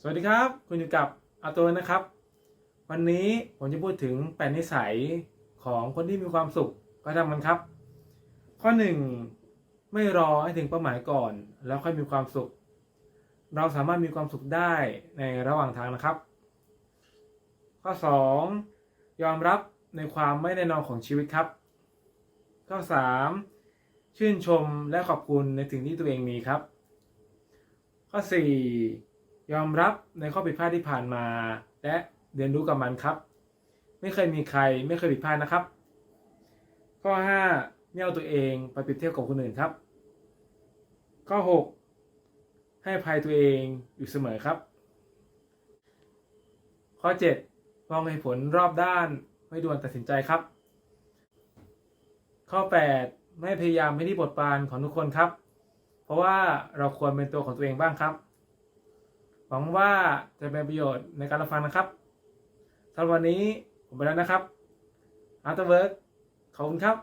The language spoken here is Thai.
สวัสดีครับ คุณอยู่กับอาตัวนะครับ วันนี้ผมจะพูดถึงแปดนิสัยของคนที่มีความสุขก็ทำกันครับ ข้อหนึ่งไม่รอให้ถึงเป้าหมายก่อน แล้วค่อยมีความสุข เราสามารถมีความสุขได้ในระหว่างทางนะครับ ข้อสองยอมรับในความไม่แน่นอนของชีวิตครับ ข้อสามชื่นชมและขอบคุณในสิ่งที่ตัวเองมีครับ ข้อ 4 ยอมรับในข้อผิดพลาดที่ผ่านมา และเรียนรู้กับมันครับ ไม่เคยมีใครไม่เคยผิดพลาดนะครับ ข้อ5ไม่เอาตัวเองไปเปรียบเทียบกับคนอื่นครับ ข้อ 6 ให้ภัยตัวเองอยู่เสมอครับ ข้อ 7 มองเหตุผลรอบด้านไม่ด่วนตัดสินใจครับ ข้อ 8 ไม่พยายามให้ที่บทบานของทุกคนครับ เพราะว่าเราควรเป็นตัวของตัวเองบ้างครับ หวังว่าจะเป็นประโยชน์ในการรับฟังนะครับสำหรับวันนี้ผมไปแล้วนะครับอาร์ตเวิร์คขอบคุณครับ